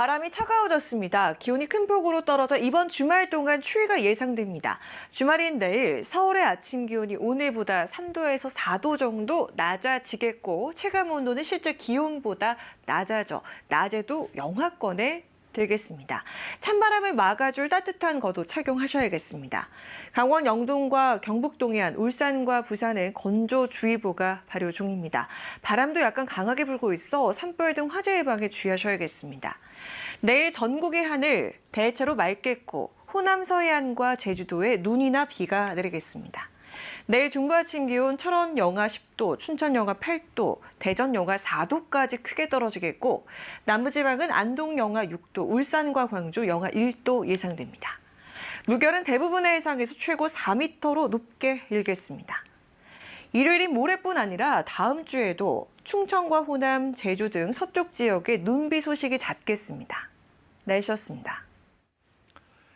바람이 차가워졌습니다. 기온이 큰 폭으로 떨어져 이번 주말 동안 추위가 예상됩니다. 주말인 내일 서울의 아침 기온이 오늘보다 3도에서 4도 정도 낮아지겠고 체감 온도는 실제 기온보다 낮아져 낮에도 영하권에 들겠습니다. 찬바람을 막아줄 따뜻한 겉옷 착용하셔야겠습니다. 강원 영동과 경북 동해안, 울산과 부산은 건조주의보가 발효 중입니다. 바람도 약간 강하게 불고 있어 산불 등 화재 예방에 주의하셔야겠습니다. 내일 전국의 하늘 대체로 맑겠고 호남 서해안과 제주도에 눈이나 비가 내리겠습니다. 내일 중부 아침 기온 철원 영하 10도, 춘천 영하 8도, 대전 영하 4도까지 크게 떨어지겠고 남부지방은 안동 영하 6도, 울산과 광주 영하 1도 예상됩니다. 물결은 대부분의 해상에서 최고 4m로 높게 일겠습니다. 일요일인 모레뿐 아니라 다음 주에도 충청과 호남, 제주 등 서쪽 지역에 눈비 소식이 잦겠습니다. 날씨였습니다.